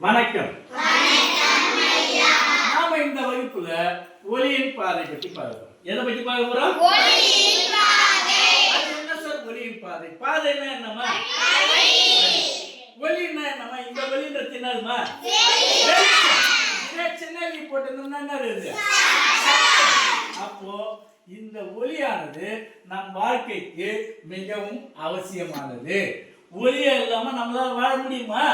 வணக்கம். நாம இந்த வகுப்புல ஒளியின் பாதை பற்றி பார்க்கிறோம். எதை பற்றி பார்க்க போறோம்? என்ன சார் ஒளியின் பாதை? பாதைன்னா என்னமா ஒலின்னா என்னமா இந்த ஒளின்றது என்னதுமா வெளிச்சம். போட்டிருந்தோம்னா என்ன இருக்குது அப்போ இந்த ஒலியானது நம் வாழ்க்கைக்கு மிகவும் அவசியமானது. ஒளியே இல்லாம நம்மளால வாழ முடியுமா?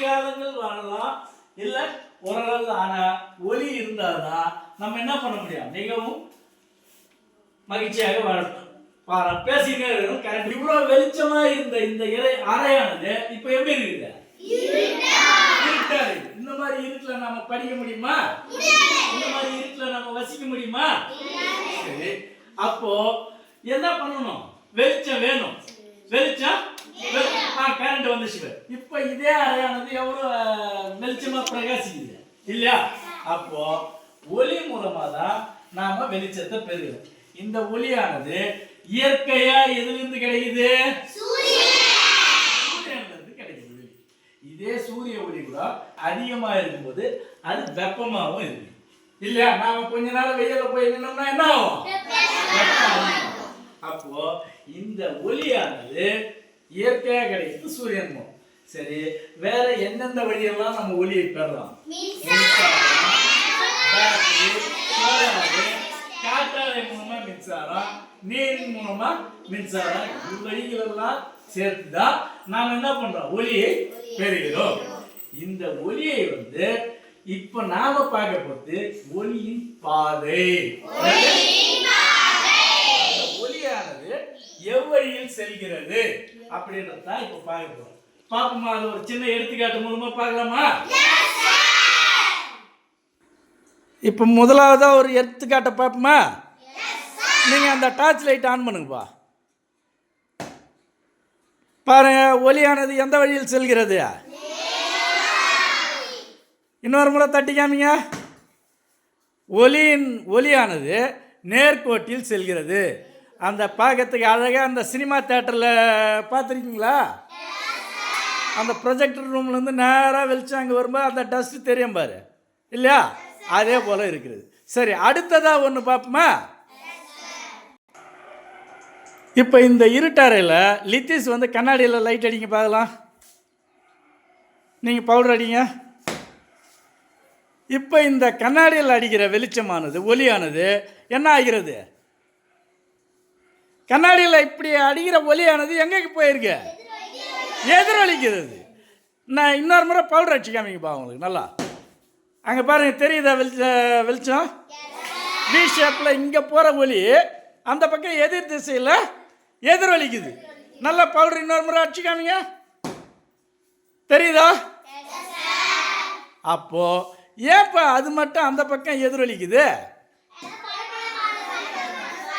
காலங்கள் வாழலாம் இல்ல ஓரளவு ஆனா ஒளி இருந்தாதான் நம்ம என்ன பண்ண முடியும்? மிகவும் மகிழ்ச்சியாக வாழ பாரு பேசிக்கிட்டே இருக்கணும். கரெக்ட். இவ்வளவு வெளிச்சமா இருந்த இந்த இறை அறையானது இப்ப எப்படி இருக்குது? இருக்கு. இந்த மாதிரி இருட்டுல நாம படிக்க முடியுமா? இந்த மாதிரி இருட்டுல நாம வசிக்க முடியுமா? சரி. அப்போ என்ன பண்ணணும்? வெளிச்சம் வேணும். வெளிச்சம் கரண்ட் வந்துச்சு இப்போ இதே அறையானது எவ்வளவு அஹ், வெளிச்சமா பிரகாசிக்குது? இல்லையா? அப்போ ஒளி மூலமா தான் நாம வெளிச்சத்தை பெறுகிறோம். இந்த ஒளியானது இயற்கையா எதுலிருந்து கிடைக்குது? சூரியன்ல கிடைக்குது. இதே சூரிய ஒளி கூட அதிகமா இருக்கும்போது அது வெப்பமாகவும் இருக்கு. இல்லையா? நாம கொஞ்ச நாள் வெயில போய் நின்னோம்னா என்ன ஆகும்? அப்போ இந்த ஒளியானது இயற்கையாக கிடைக்கிறது சூரியன் மூலம் சரி வேற எந்தெந்த வழியெல்லாம் நம்ம ஒளியை பெறலாம்? காற்றாலை மூலமா மின்சாரம் நீரின் மூலமா மின்சாரம் இவ்வழிகளெல்லாம் சேர்த்து தான் நாம் என்ன பண்றோம்? ஒளியை பெறுகிறோம். இந்த ஒளியை வந்து இப்ப நாம பார்க்க போது ஒளியின் பாதை. எவ்வழியில் செல்கிறது? அப்படின்றது தான் இப்போ பார்க்க போகிறோம் பார்ப்போமா அது ஒரு சின்ன எடுத்துக்காட்டு மூலமாக பார்க்கலாமா? இப்போ முதலாவதாக ஒரு எடுத்துக்காட்டை பார்ப்போமா? நீங்கள் அந்த டார்ச் லைட் ஆன் பண்ணுங்கப்பா. பாருங்க ஒளியானது எந்த வழியில் செல்கிறது? இன்னொரு முறை தட்டி காமிங்க. ஒளியின் ஒளியானது நேர்கோட்டில் செல்கிறது. அந்த பார்க்கறதுக்கு அழகாக அந்த சினிமா தேட்டரில் பார்த்துருக்கீங்களா? அந்த ப்ரொஜெக்டர் ரூம்லேருந்து நேராக வெளிச்சம் அங்கே வரும்போது அந்த டஸ்ட்டு தெரியும் பாரு. இல்லையா? அதே போல் இருக்கிறது சரி அடுத்ததாக ஒன்று பார்ப்போமா? இப்போ இந்த இருட்டறையில் லித்திஸ் வந்து கண்ணாடியில் லைட் அடிங்க பார்க்கலாம். நீங்கள் பவுடர் அடிங்க. இப்போ இந்த கண்ணாடியில் அடிக்கிற வெளிச்சமானது ஒலியானது என்ன ஆகிறது? கண்ணாடியில் இப்படி அடிக்கிற ஒலியானது எங்கேக்கு போயிருக்கு? எதிரொலிக்கிறது. நான் இன்னொரு முறை பவுடர் அடிச்சு காமிங்கப்பா உங்களுக்கு நல்லா. அங்கே பாருங்கள் தெரியுதா வெளிச்ச வெளிச்சம்? வி ஷேப்பில் இங்கே போகிற ஒலி அந்த பக்கம் எதிர் திசையில் எதிரொலிக்குது. நல்லா பவுடர் இன்னொரு முறை அடிச்சு காமிங்க. தெரியுதா? அப்போது ஏன்ப்பா அது மட்டும் அந்த பக்கம் எதிரொலிக்குது?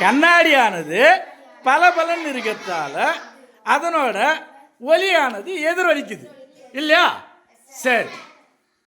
கண்ணாடியானது பல பலன் இருக்கிறதால அதனோட ஒலியானது எதிரொலிக்குது. இல்லையா? சரி.